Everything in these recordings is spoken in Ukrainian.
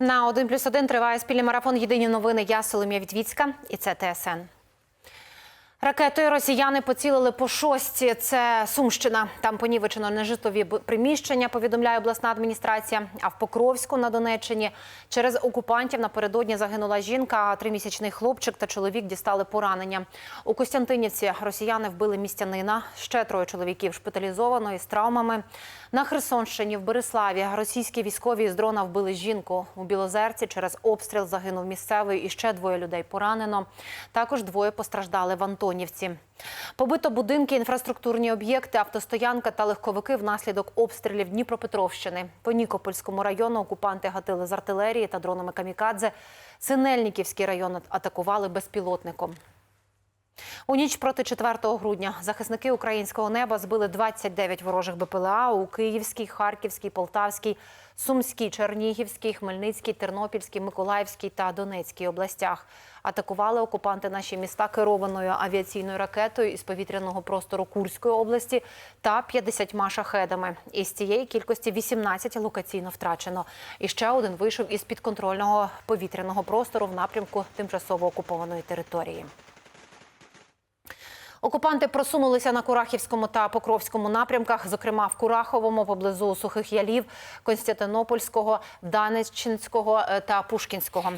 На один плюс один триває спільний марафон Єдині новини. Я Соломія Вітвіцька і це ТСН. Ракетою росіяни поцілили по шості. Це Сумщина. Там понівечено нежитлові приміщення, повідомляє обласна адміністрація. А в Покровську на Донеччині через окупантів напередодні загинула жінка, а тримісячний хлопчик та чоловік дістали поранення. У Костянтинівці росіяни вбили містянина. Ще троє чоловіків шпиталізовано із травмами. На Херсонщині в Береславі російські військові з дрона вбили жінку. У Білозерці через обстріл загинув місцевий і ще двоє людей поранено. Також двоє постраждали в Антонівці. Побито будинки, інфраструктурні об'єкти, автостоянка та легковики внаслідок обстрілів Дніпропетровщини. По Нікопольському району окупанти гатили з артилерії та дронами камікадзе. Синельниківський район атакували безпілотником. У ніч проти 4 грудня захисники українського неба збили 29 ворожих БПЛА у Київській, Харківській, Полтавській, Сумській, Чернігівській, Хмельницькій, Тернопільській, Миколаївській та Донецькій областях. Атакували окупанти наші міста керованою авіаційною ракетою із повітряного простору Курської області та 50 шахедами. Із цієї кількості 18 локаційно втрачено. І ще один вийшов із підконтрольного повітряного простору в напрямку тимчасово окупованої території. Окупанти просунулися на Курахівському та Покровському напрямках, зокрема в Кураховому, поблизу Сухих Ялів, Константинопольського, Даничинського е, та Пушкінського.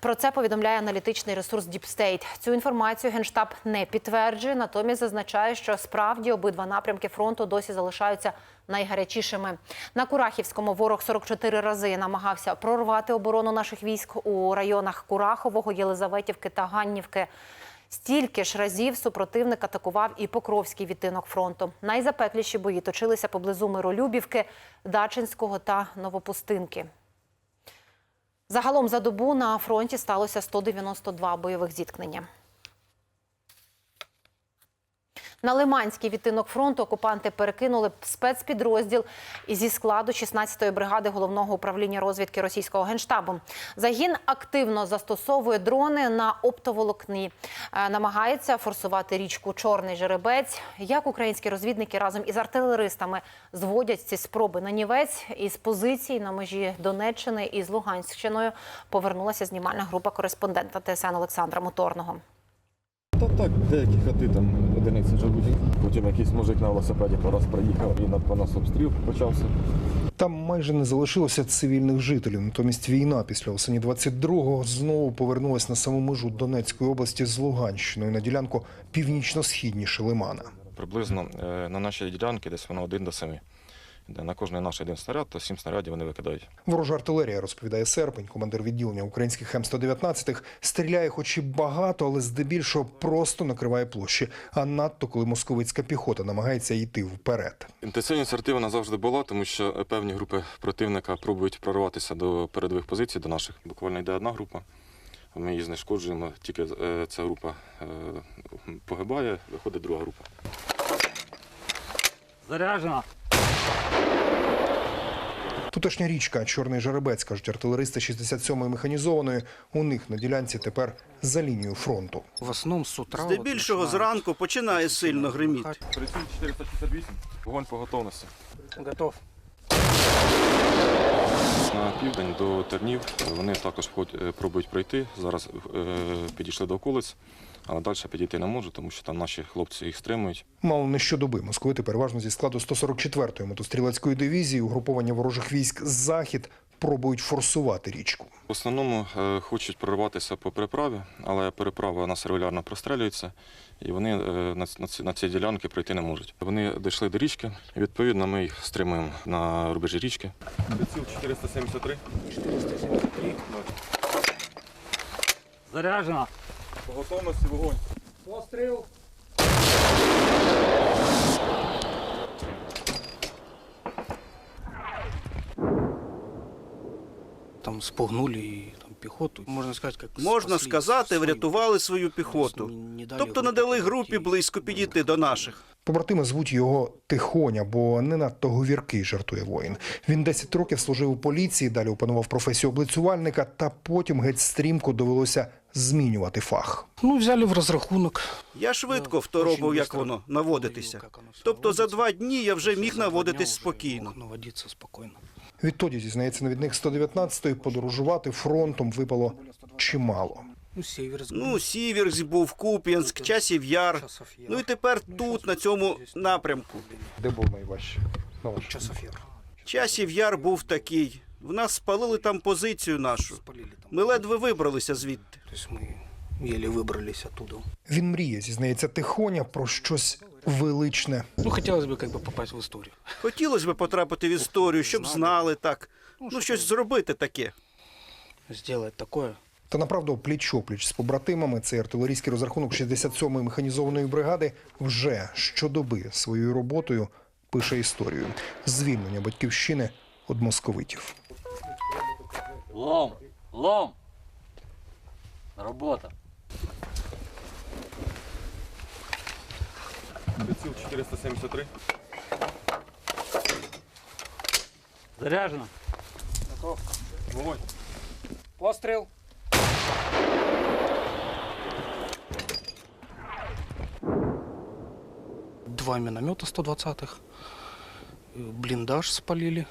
Про це повідомляє аналітичний ресурс Діпстейт. Цю інформацію генштаб не підтверджує, натомість зазначає, що справді обидва напрямки фронту досі залишаються найгарячішими. На Курахівському ворог 44 рази намагався прорвати оборону наших військ у районах Курахового, Єлизаветівки та Ганнівки. Стільки ж разів супротивник атакував і Покровський відтинок фронту. Найзапекліші бої точилися поблизу Миролюбівки, Дачинського та Новопустинки. Загалом за добу на фронті сталося 192 бойових зіткнення. На Лиманський відтинок фронту окупанти перекинули спецпідрозділ зі складу 16-ї бригади головного управління розвідки російського генштабу. Загін активно застосовує дрони на оптоволокні, Е, намагається форсувати річку Чорний Жеребець. Як українські розвідники разом із артилеристами зводять ці спроби на нівець із позицій на межі Донеччини із Луганщиною повернулася знімальна група кореспондента ТСН Олександра Моторного. Та так, деякі хати там одиниці живуть. Потім якийсь мужик на велосипеді по раз приїхав і на по нас обстріл почався. Там майже не залишилося цивільних жителів. Натомість війна після осені 22-го знову повернулась на саму межу Донецької області з Луганщиною на ділянку північно-східніше Лимана. Приблизно е, на нашій ділянці десь воно один до семи. Де на кожний наш один снаряд, то сім снарядів вони викидають. Ворожа артилерія, розповідає Серпень, командир відділення українських М-119, стріляє хоч і багато, але здебільшого просто накриває площі. А надто, коли московицька піхота намагається йти вперед. Інтенсивність артилерії завжди була, тому що певні групи противника пробують прорватися до передових позицій, до наших. Буквально йде одна група. Ми її знешкоджуємо, тільки е, ця група е, погибає, виходить друга група. Заряжено. Тутешня річка Чорний Жеребець, кажуть артилеристи 67-ї механізованої. У них на ділянці тепер за лінією фронту. В основному з утра. Здебільшого зранку починає сильно гриміти. Приціл 468. Вогонь по готовності. Готов. На південь до Тернів вони також е, пробують пройти. Зараз е, підійшли до околиць, але далі підійти не можуть, тому що там наші хлопці їх стримують. Мало не щодоби московити переважно зі складу 144-ї мотострілецької дивізії угруповання ворожих військ «Захід» пробують форсувати річку. В основному е, хочуть прорватися по переправі, але переправа у нас регулярно прострелюється, і вони е, на, ці, на ці ділянки пройти не можуть. Вони дійшли до річки, і відповідно ми їх стримуємо на рубежі річки. Приціл 473. Заряжено. По готовності вогонь. Постріл. Там спугнули і там піхоту. Можна сказати, як Можна спасли сказати, свою. врятували свою піхоту. Не дали Тобто не групі дали групі близько підійти до наших. Побратими звуть його Тихоня, бо не надто говіркий, жартує воїн. Він 10 років служив у поліції, далі опанував професію облицювальника, та потім геть стрімко довелося змінювати фах. Ну, взяли в розрахунок. Я швидко второпав, як воно, наводитися. Тобто за два дні я вже міг наводитись спокійно. Відтоді, зізнається навідник 119-ї, подорожувати фронтом випало чимало. Ну, Сіверськ. Ну, був, Куп'янськ, Часів Яр. Ну і тепер Ну, тут, на цьому напрямку. Де був найважче? Часів Яр був такий. В нас спалили там позицію нашу. Спалили там. Ми ледве вибралися звідти. То есть мы еле выбрались оттуда. Він мріє, зізнається тихоня, про щось величне. Ну, хотелось бы как бы попасть в историю. Хотілося б потрапити в історію, щоб знали так. Ну, щось зробити таке. Сделать такое. Та направду пліч-опліч з побратимами цей артилерійський розрахунок 67-ї механізованої бригади вже щодоби своєю роботою пише історію звільнення батьківщини від московитів. Лом, лом. Робота. Приціл 473. Заряжено. Вогонь. Пострел. Два миномета 120-х. э, Блиндаж спалили.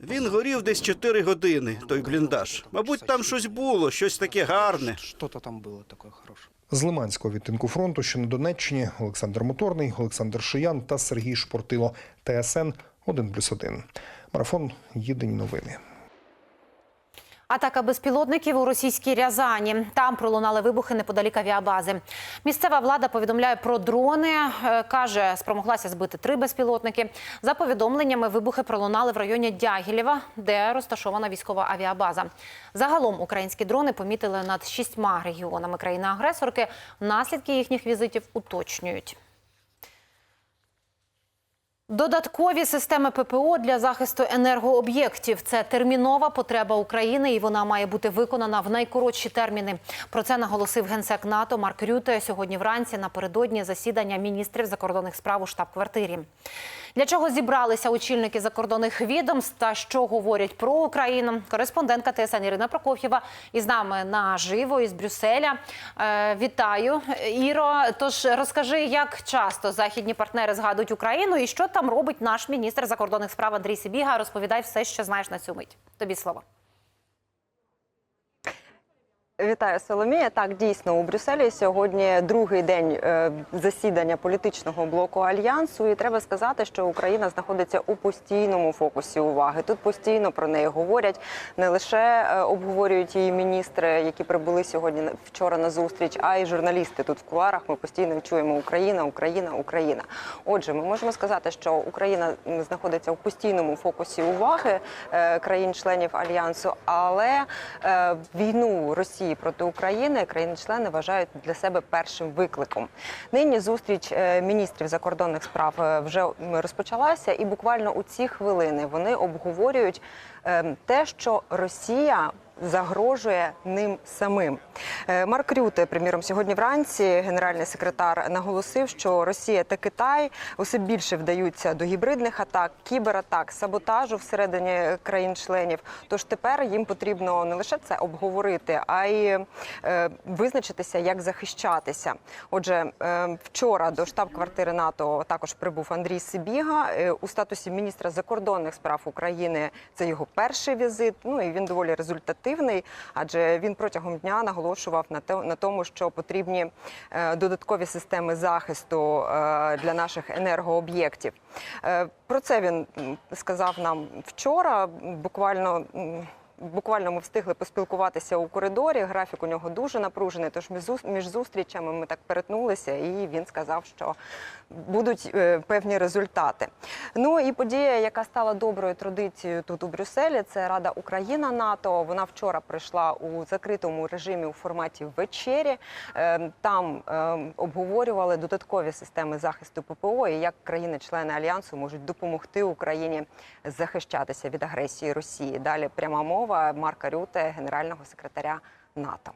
Він горів десь 4 години, той бліндаж. Мабуть, там щось було, щось таке гарне. Що то там було таке хороше. З Лиманського відтинку фронту, що на Донеччині, Олександр Моторний, Олександр Шиян та Сергій Шпортило. ТСН 1+,1. Марафон Єдині новини. Атака безпілотників у російській Рязані. Там пролунали вибухи неподалік авіабази. Місцева влада повідомляє про дрони. Е, Каже, спромоглася збити три безпілотники. За повідомленнями, вибухи пролунали в районі Дягілєва, де розташована військова авіабаза. Загалом українські дрони помітили над шістьма регіонами країни-агресорки. Наслідки їхніх візитів уточнюють. Додаткові системи ППО для захисту енергооб'єктів це термінова потреба України, і вона має бути виконана в найкоротші терміни. Про це наголосив генсек НАТО Марк Рюте сьогодні вранці напередодні засідання міністрів закордонних справ у штаб-квартирі. Для чого зібралися очільники закордонних відомств та що говорять про Україну? Кореспондентка ТСН Ірина Прокоф'єва із нами наживо із Брюсселя. Е, вітаю, Іро. Тож розкажи, як часто західні партнери згадують Україну і що там робить наш міністр закордонних справ Андрій Сибіга. Розповідай все, що знаєш на цю мить. Тобі слово. Вітаю, Соломія. Так, дійсно, у Брюсселі сьогодні другий день е, засідання політичного блоку альянсу. І треба сказати, що Україна знаходиться у постійному фокусі уваги. Тут постійно про неї говорять. Не лише е, обговорюють її міністри, які прибули сьогодні вчора на зустріч, а й журналісти тут в куларах. Ми постійно чуємо Україна, Україна, Україна. Отже, ми можемо сказати, що Україна знаходиться у постійному фокусі уваги е, країн-членів альянсу, але війну Росії проти України країни-члени вважають для себе першим викликом. Нині зустріч е, міністрів закордонних справ е, вже розпочалася, і буквально у ці хвилини вони обговорюють е, те, що Росія. Загрожує ним самим. Е, Марк Рюте, приміром, сьогодні вранці генеральний секретар наголосив, що Росія та Китай усе більше вдаються до гібридних атак, кібератак, саботажу всередині країн-членів. Тож тепер їм потрібно не лише це обговорити, а й е, визначитися, як захищатися. Отже, е, вчора до штаб-квартири НАТО також прибув Андрій Сибіга у статусі міністра закордонних справ України. Це його перший візит. Ну і він доволі результативний, адже він протягом дня наголошував на тому, що потрібні е, додаткові системи захисту е, для наших енергооб'єктів. Е, Про це він сказав нам вчора. Буквально. Буквально ми встигли поспілкуватися у коридорі. Графік у нього дуже напружений. Тож між зустрічами ми так перетнулися, і він сказав, що будуть е, певні результати. Ну і подія, яка стала доброю традицією тут у Брюсселі, це Рада Україна НАТО. Вона вчора прийшла у закритому режимі у форматі вечері. Е, Там е, обговорювали додаткові системи захисту ППО і як країни-члени альянсу можуть допомогти Україні захищатися від агресії Росії. Далі пряма мова Марка Рюте, генерального секретаря НАТО.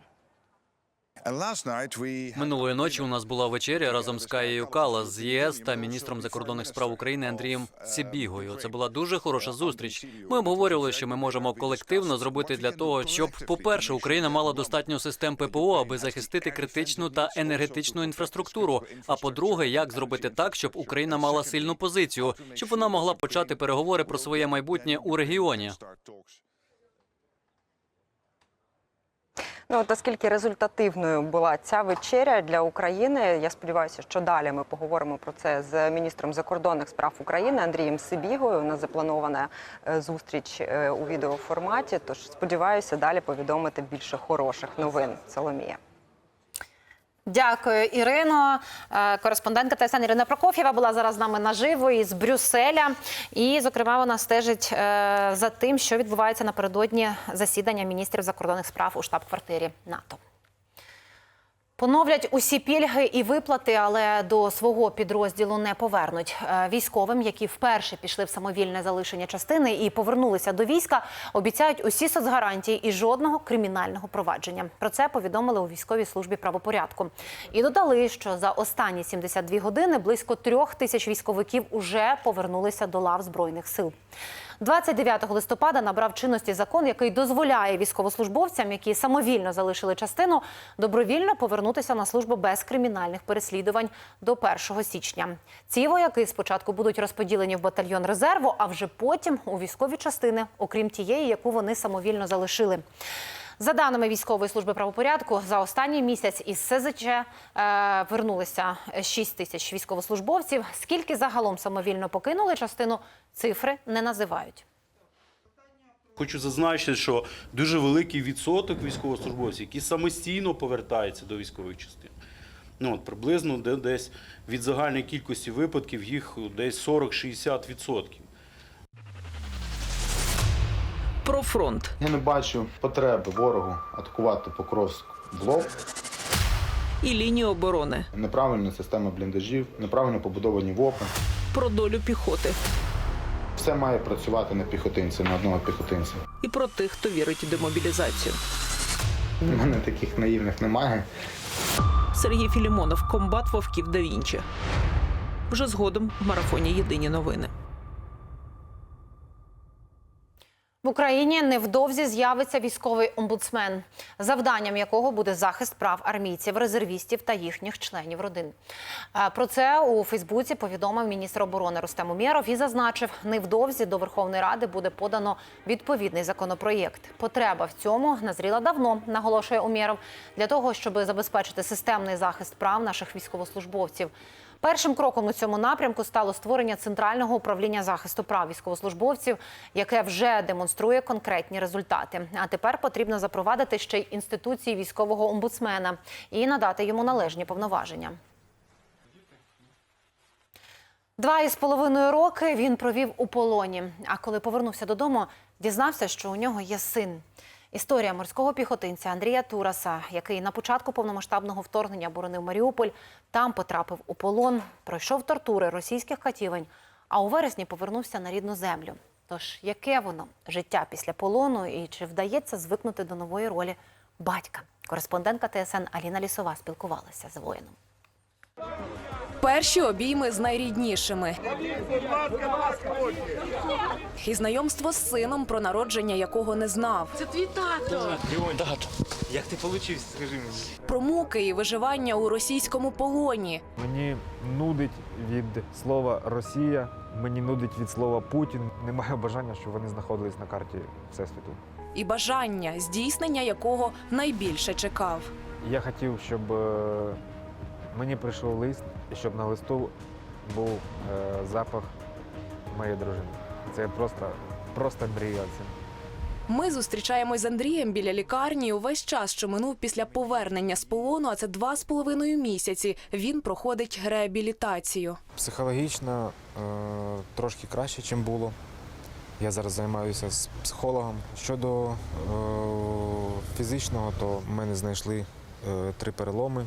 Минулої ночі у нас була вечеря разом з Каєю Кала з ЄС та міністром закордонних справ України Андрієм Сібігою. Це була дуже хороша зустріч. Ми обговорювали, що ми можемо колективно зробити для того, щоб, по-перше, Україна мала достатньо систем ППО, аби захистити критичну та енергетичну інфраструктуру. А по-друге, як зробити так, щоб Україна мала сильну позицію, щоб вона могла почати переговори про своє майбутнє у регіоні. Ну, от оскільки результативною була ця вечеря для України, я сподіваюся, що далі ми поговоримо про це з міністром закордонних справ України Андрієм Сибігою. У нас запланована е, зустріч е, у відеоформаті. Тож сподіваюся, далі повідомити більше хороших новин. Соломія. Дякую, Ірино. Е, Кореспондентка ТСН Ірина Прокоф'єва була зараз з нами наживо із Брюсселя. І, зокрема, вона стежить е, за тим, що відбувається напередодні засідання міністрів закордонних справ у штаб-квартирі НАТО. Поновлять усі пільги і виплати, але до свого підрозділу не повернуть. Е, Військовим, які вперше пішли в самовільне залишення частини і повернулися до війська, обіцяють усі соцгарантії і жодного кримінального провадження. Про це повідомили у військовій службі правопорядку. І додали, що за останні 72 години близько трьох тисяч військовиків уже повернулися до лав збройних сил. 29 листопада набрав чинності закон, який дозволяє військовослужбовцям, які самовільно залишили частину, добровільно повернутися на службу без кримінальних переслідувань до 1 січня. Ці вояки спочатку будуть розподілені в батальйон резерву, а вже потім у військові частини, окрім тієї, яку вони самовільно залишили. За даними військової служби правопорядку, за останній місяць із СЗЧ е, вернулися 6 тисяч військовослужбовців. Скільки загалом самовільно покинули частину, цифри не називають. Хочу зазначити, що дуже великий відсоток військовослужбовців, які самостійно повертаються до військових частин. Ну, от, приблизно де- десь від загальної кількості випадків їх десь 40-60%. Про фронт Я не бачу потреби ворогу атакувати Покровськ в лоб. і лінію оборони, Неправильна система бліндажів, неправильно побудовані ВОПи. про долю піхоти Все має працювати на піхотинці, на одного піхотинця. і про тих, хто вірить у демобілізацію. У мене таких наївних немає. Сергій Філімонов, комбат Вовків да Вінчі. Вже згодом в марафоні Єдині новини. В Україні невдовзі з'явиться військовий омбудсмен, завданням якого буде захист прав армійців, резервістів та їхніх членів родин. Е, Про це у Фейсбуці повідомив міністр оборони Рустем Умєров і зазначив, невдовзі до Верховної Ради буде подано відповідний законопроєкт. Потреба в цьому назріла давно, наголошує Умєров, для того, щоб забезпечити системний захист прав наших військовослужбовців. Першим кроком у цьому напрямку стало створення центрального управління захисту прав військовослужбовців, яке вже демонструє конкретні результати. А тепер потрібно запровадити ще й інституції військового омбудсмена і надати йому належні повноваження. Два із половиною роки він провів у полоні. А коли повернувся додому, дізнався, що у нього є син. Історія морського піхотинця Андрія Тураса, який на початку повномасштабного вторгнення боронив Маріуполь, там потрапив у полон, пройшов тортури російських катівень, а у вересні повернувся на рідну землю. Тож яке воно життя після полону і чи вдається звикнути до нової ролі батька? Кореспондентка ТСН Аліна Лісова спілкувалася з воїном. Перші обійми з найріднішими. І знайомство з сином, про народження якого не знав. Це твій тато. Як ти получився, скажи мені? Про муки і виживання у російському полоні. Мені нудить від слова Росія, мені нудить від слова Путін. Немає бажання, щоб вони знаходились на карті Всесвіту. І бажання, здійснення якого найбільше чекав. Я хотів, щоб е, мені прийшов лист, щоб на листу був е, запах моєї дружини. Це просто, просто мріяв. Ми зустрічаємось з Андрієм біля лікарні. Увесь час, що минув після повернення з полону, а це два з половиною місяці. Він проходить реабілітацію. Психологічно е, трошки краще, ніж було. Я зараз займаюся з психологом. Щодо е, фізичного, то в мене знайшли е, три переломи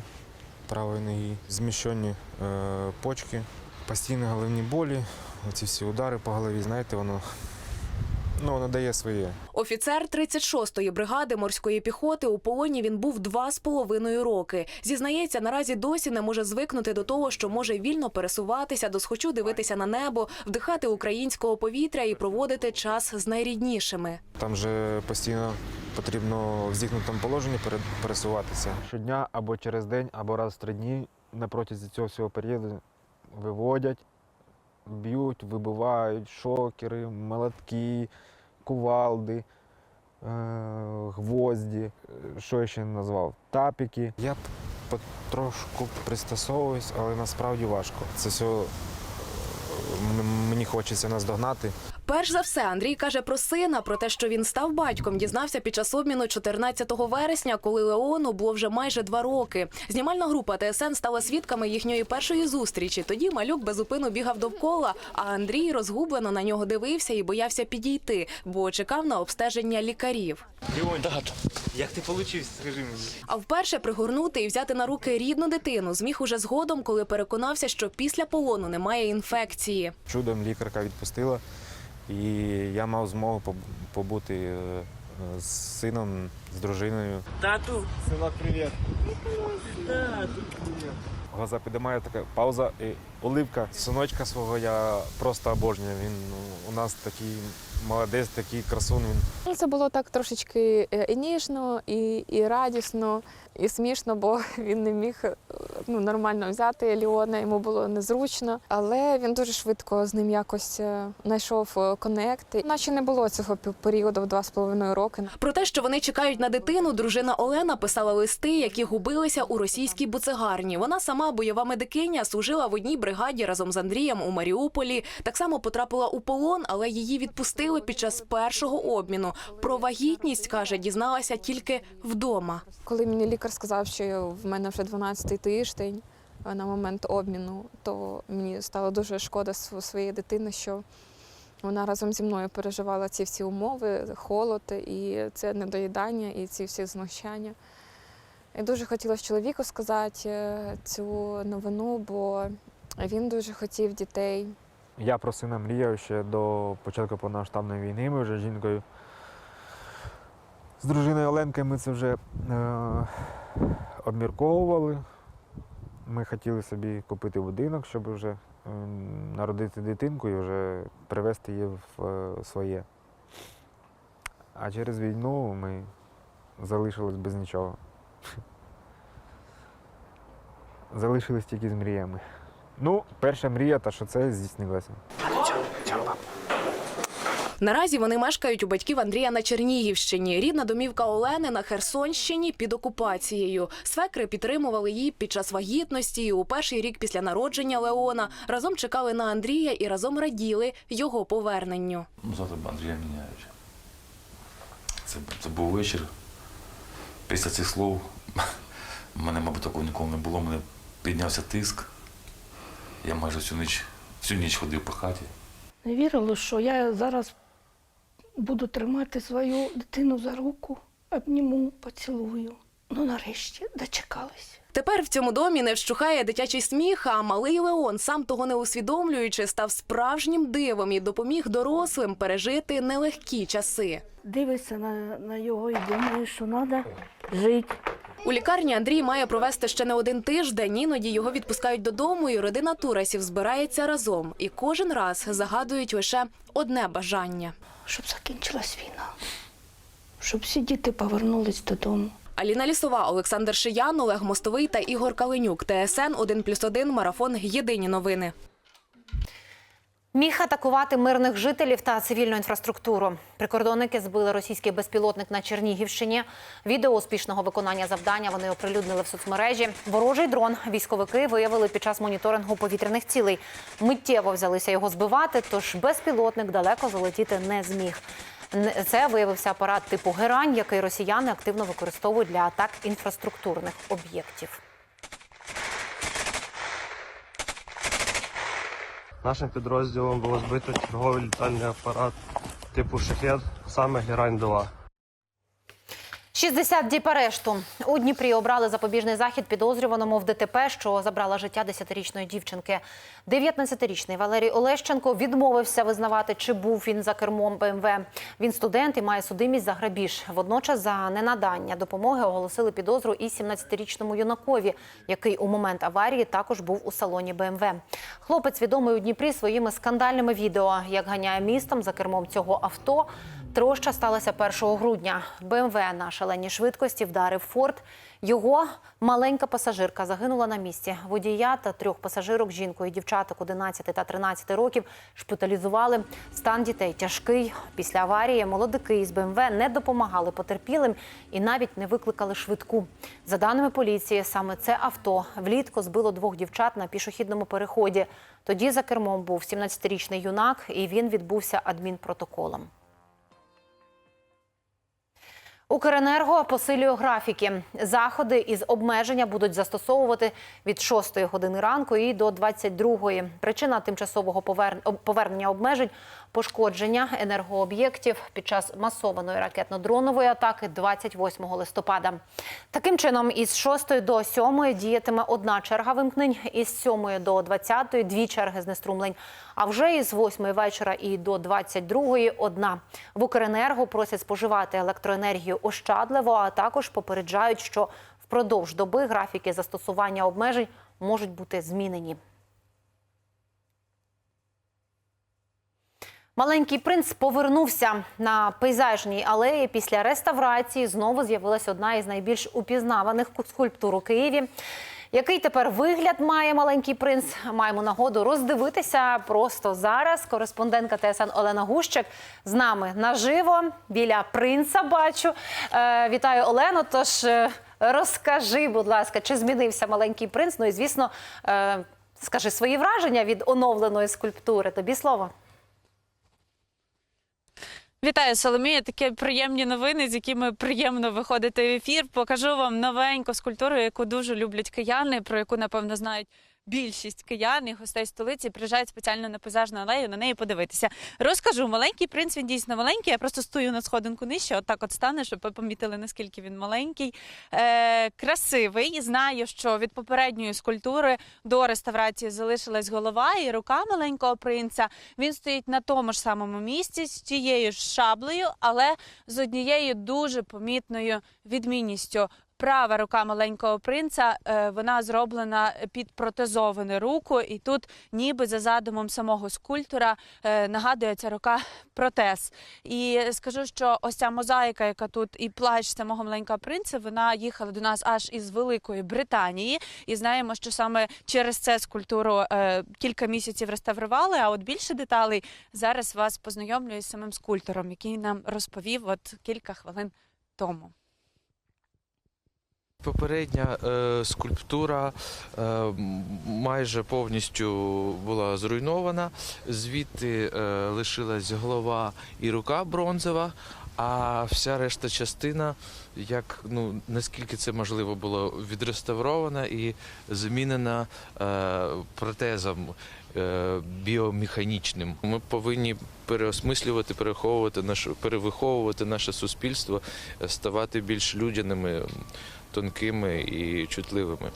правої ноги, зміщені е, почки, постійні головні болі, оці всі удари по голові, знаєте, воно ну, воно дає своє. Офіцер 36-ї бригади морської піхоти у полоні він був два з половиною роки. Зізнається, наразі досі не може звикнути до того, що може вільно пересуватися, досхочу дивитися на небо, вдихати українського повітря і проводити час з найріднішими. Там же постійно потрібно в зігнутому положенні пересуватися. Щодня або через день, або раз в три дні на протязі цього всього періоду виводять, б'ють, вибивають шокери, молотки, кувалди, е- гвозді, що я ще не назвав, тапіки. Я потрошку пристосовуюсь, але насправді важко. Це все мені хочеться наздогнати. Перш за все, Андрій каже про сина, про те, що він став батьком, дізнався під час обміну 14 вересня, коли Леону було вже майже два роки. Знімальна група ТСН стала свідками їхньої першої зустрічі. Тоді малюк безупину бігав довкола, а Андрій розгублено на нього дивився і боявся підійти, бо чекав на обстеження лікарів. Тато, як ти получився, скажи мені. А вперше пригорнути і взяти на руки рідну дитину зміг уже згодом, коли переконався, що після полону немає інфекції. Чудом лікарка відпустила, і я мав змогу побути е, з сином, з дружиною. Тату. Синок, привіт. Тату! Глаза підіймає така пауза і оливка. Синочка свого я просто обожнюю. Він ну, у нас такий молодець, такий красун. Він Це було так трошечки е, і ніжно, і, і радісно, і смішно, бо він не міг е, ну, нормально взяти Ліона, йому було незручно. Але він дуже швидко з ним якось е, знайшов е, конект. Наче не було цього періоду в два з половиною роки. Про те, що вони чекають на дитину, дружина Олена писала листи, які губилися у російській буцегарні. Вона сама бойова медикиня, служила в одній бригаді разом з Андрієм у Маріуполі. Так само потрапила у полон, але її відпустили під час першого обміну. Про вагітність каже, дізналася тільки вдома. Коли мені лікар сказав, що в мене вже 12-й тиждень е, на момент обміну, то мені стало дуже шкода своєї дитини, що вона разом зі мною переживала ці всі умови, холод і це недоїдання, і ці всі знущання. І дуже хотіла чоловіку сказати е, цю новину, бо він дуже хотів дітей. Я про сина мріяв ще до початку повномасштабної війни. Ми вже з жінкою. З дружиною Оленкою ми це вже е, обмірковували. Ми хотіли собі купити будинок, щоб вже е, народити дитинку і вже привезти її в е, своє. А через війну ми залишились без нічого. Залишились тільки з мріями. Ну, перша мрія, та що це здійснилося. Наразі вони мешкають у батьків Андрія на Чернігівщині. Рідна домівка Олени на Херсонщині під окупацією. Свекри підтримували її під час вагітності і у перший рік після народження Леона. Разом чекали на Андрія і разом раділи його поверненню. Ну, завтра Андрія міняють. Це, це був вечір. Після цих слов в мене, мабуть, такого ніколи не було. Мене піднявся тиск. Я майже всю ніч, всю ніч ходив по хаті. Не вірила, що я зараз буду тримати свою дитину за руку, обніму, поцілую. Ну, нарешті дочекалась. Тепер в цьому домі не вщухає дитячий сміх, а малий Леон, сам того не усвідомлюючи, став справжнім дивом і допоміг дорослим пережити нелегкі часи. Дивиться на, на його і думає, що треба жити. У лікарні Андрій має провести ще не один тиждень. Іноді його відпускають додому, і родина Турасів збирається разом. І кожен раз загадують лише одне бажання. Щоб закінчилась війна, щоб всі діти повернулись додому. Аліна Лісова, Олександр Шиян, Олег Мостовий та Ігор Каленюк. ТСН 1+,1, Марафон. Єдині новини. Міг атакувати мирних жителів та цивільну інфраструктуру. Прикордонники збили російський безпілотник на Чернігівщині. Відео успішного виконання завдання вони оприлюднили в соцмережі. Ворожий дрон військовики виявили під час моніторингу повітряних цілей. Миттєво взялися його збивати, тож безпілотник далеко залетіти не зміг. Це виявився апарат типу Герань, який росіяни активно використовують для атак інфраструктурних об'єктів. Нашим підрозділом було збито черговий літальний апарат типу шахет, саме Герань 2 60 діб арешту. У Дніпрі обрали запобіжний захід підозрюваному в ДТП, що забрала життя 10-річної дівчинки. 19-річний Валерій Олещенко відмовився визнавати, чи був він за кермом БМВ. Він студент і має судимість за грабіж. Водночас за ненадання допомоги оголосили підозру і 17-річному юнакові, який у момент аварії також був у салоні БМВ. Хлопець відомий у Дніпрі своїми скандальними відео, як ганяє містом за кермом цього авто. Троща сталася 1 грудня. БМВ на шаленій швидкості вдарив Форд. Його маленька пасажирка загинула на місці. Водія та трьох пасажирок, жінку і дівчаток 11 та 13 років, шпиталізували. Стан дітей тяжкий. Після аварії молодики із БМВ не допомагали потерпілим і навіть не викликали швидку. За даними поліції, саме це авто влітку збило двох дівчат на пішохідному переході. Тоді за кермом був 17-річний юнак, і він відбувся адмінпротоколом. Укренерго посилює графіки. Заходи із обмеження будуть застосовувати від 6 години ранку і до 22. Причина тимчасового повернення обмежень пошкодження енергооб'єктів під час масованої ракетно-дронової атаки 28 листопада. Таким чином, із 6 до 7 діятиме одна черга вимкнень, із 7 до 20 – дві черги знеструмлень. А вже із 8 вечора і до 22 – одна. В Укренерго просять споживати електроенергію ощадливо, а також попереджають, що впродовж доби графіки застосування обмежень можуть бути змінені. Маленький принц повернувся на пейзажній алеї. Після реставрації знову з'явилася одна із найбільш упізнаваних скульптур у Києві. Який тепер вигляд має маленький принц? Маємо нагоду роздивитися просто зараз. Кореспондентка ТСН Олена Гущик з нами наживо біля принца. Бачу. Е, вітаю Олену. Тож е, розкажи, будь ласка, чи змінився маленький принц? Ну і звісно, е, скажи свої враження від оновленої скульптури. Тобі слово. Вітаю, Соломія. Такі приємні новини, з якими приємно виходити в ефір. Покажу вам новеньку скульптуру, яку дуже люблять кияни, про яку напевно знають. Більшість киян і гостей столиці приїжджають спеціально на пейзажну алею на неї подивитися. Розкажу, маленький принц він дійсно маленький. Я просто стою на сходинку нижче, отак от стане, щоб ви помітили, наскільки він маленький. Е, красивий. Знаю, що від попередньої скульптури до реставрації залишилась голова і рука маленького принца. Він стоїть на тому ж самому місці з тією ж шаблею, але з однією дуже помітною відмінністю. Права рука маленького принца е, вона зроблена під протезовану руку, і тут, ніби за задумом самого скульптора, е, нагадує ця рука протез. І скажу, що ось ця мозаїка, яка тут і плащ самого маленького принца, вона їхала до нас аж із Великої Британії. І знаємо, що саме через це скульптуру е, кілька місяців реставрували. А от більше деталей зараз вас познайомлю із самим скульптором, який нам розповів от кілька хвилин тому. Попередня е, скульптура е, майже повністю була зруйнована. Звідти е, лишилась голова і рука бронзова, а вся решта частина, як ну наскільки це можливо було відреставрована і замінена е, протезом. е, Біомеханічним ми повинні переосмислювати, переховувати наше, перевиховувати наше суспільство, ставати більш людяними, тонкими і чутливими.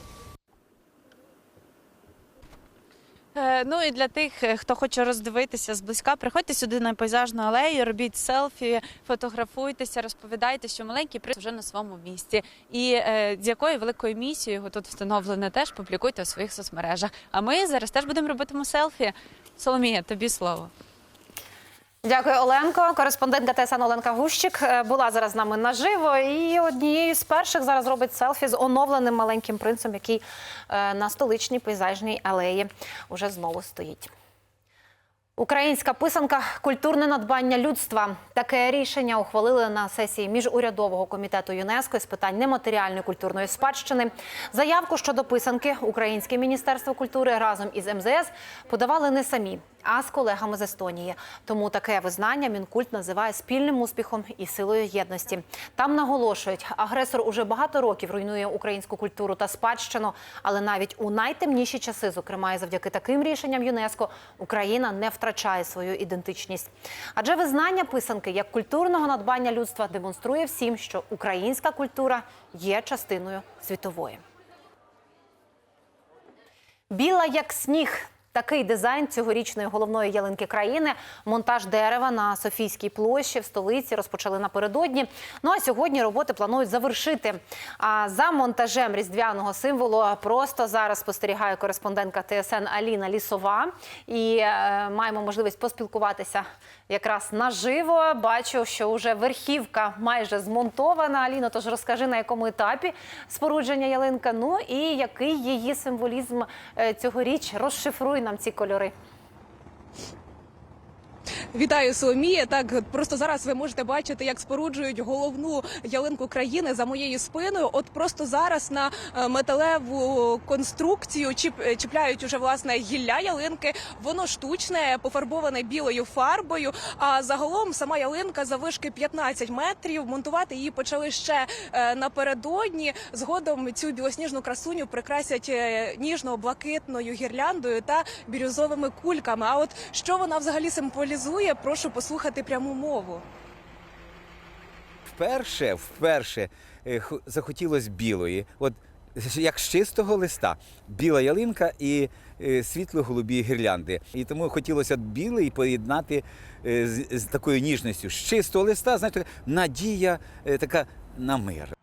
Е, Ну і для тих, е, хто хоче роздивитися зблизька, приходьте сюди на пейзажну алею, робіть селфі, фотографуйтеся, розповідайте, що маленький принц вже на своєму місці. І е, з якою великою місією його тут встановлено, теж публікуйте у своїх соцмережах. А ми зараз теж будемо робитиму селфі. Соломія, тобі слово. Дякую, Оленко. Кореспондентка ТСН Оленка Гущик е, була зараз з нами наживо. І однією з перших зараз робить селфі з оновленим маленьким принцем, який е, на столичній пейзажній алеї уже знову стоїть. Українська писанка культурне надбання людства. Таке рішення ухвалили на сесії міжурядового комітету ЮНЕСКО з питань нематеріальної культурної спадщини. Заявку щодо писанки Українське міністерство культури разом із МЗС подавали не самі. А з колегами з Естонії. Тому таке визнання Мінкульт називає спільним успіхом і силою єдності. Там наголошують, агресор уже багато років руйнує українську культуру та спадщину, але навіть у найтемніші часи, зокрема і завдяки таким рішенням ЮНЕСКО, Україна не втрачає свою ідентичність. Адже визнання писанки як культурного надбання людства демонструє всім, що українська культура є частиною світової. Біла як сніг. Такий дизайн цьогорічної головної ялинки країни. Монтаж дерева на Софійській площі в столиці розпочали напередодні. Ну а сьогодні роботи планують завершити. А за монтажем різдвяного символу просто зараз спостерігає кореспондентка ТСН Аліна Лісова. І е, маємо можливість поспілкуватися якраз наживо. Бачу, що вже верхівка майже змонтована. Аліно, тож розкажи на якому етапі спорудження ялинка. Ну і який її символізм е, цьогоріч розшифруй нам ці кольори. Вітаю Соломія. Так просто зараз ви можете бачити, як споруджують головну ялинку країни за моєю спиною. От просто зараз на е, металеву конструкцію чіп- е, чіпляють уже власне гілля ялинки. Воно штучне, пофарбоване білою фарбою. А загалом сама ялинка завишки 15 метрів. Монтувати її почали ще е, напередодні. Згодом цю білосніжну красуню прикрасять ніжно-блакитною гірляндою та бірюзовими кульками. А от що вона взагалі символізує, прошу послухати пряму мову. Вперше, вперше е, захотілося білої. От як з чистого листа, біла ялинка і е, світло-голубі гірлянди. І тому хотілося білий поєднати е, з, з такою ніжністю. З чистого листа, знаєте, надія така на мир.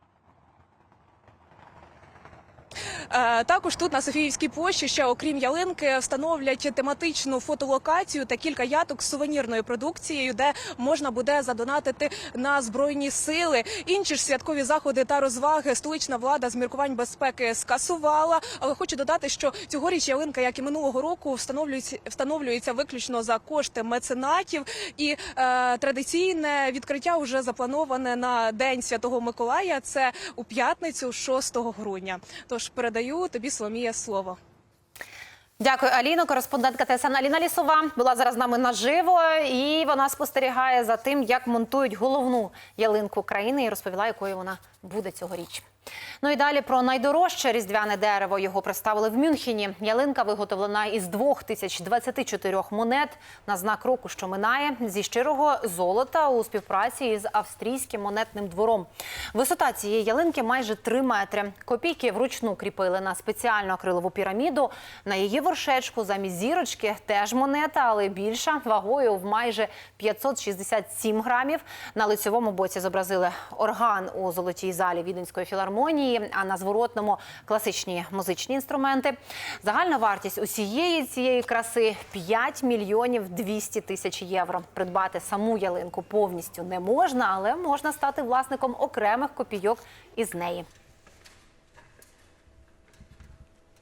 Е, Також тут на Софіївській площі ще окрім ялинки встановлять тематичну фотолокацію та кілька яток з сувенірною продукцією, де можна буде задонатити на збройні сили. Інші ж святкові заходи та розваги столична влада з міркувань безпеки скасувала. Але хочу додати, що цьогоріч ялинка, як і минулого року, встановлюється встановлюється виключно за кошти меценатів. І е, традиційне відкриття вже заплановане на день Святого Миколая. Це у п'ятницю, 6 грудня. Тож передаю тобі Соломія слово. Дякую, Аліно. Кореспондентка ТСН Аліна Лісова була зараз з нами наживо, і вона спостерігає за тим, як монтують головну ялинку країни, і розповіла, якою вона буде цьогоріч. Ну і далі про найдорожче різдвяне дерево. Його представили в Мюнхені. Ялинка виготовлена із 2024 монет на знак року, що минає зі щирого золота у співпраці із австрійським монетним двором. Висота цієї ялинки майже 3 метри. Копійки вручну кріпили на спеціальну акрилову піраміду. На її вершечку замість зірочки теж монета, але більша вагою в майже 567 грамів. На лицьовому боці зобразили орган у золотій залі Віденської філармонії, а на зворотному класичні музичні інструменти. Загальна вартість усієї цієї краси 5 мільйонів 200 тисяч євро. Придбати саму ялинку повністю не можна, але можна стати власником окремих копійок із неї.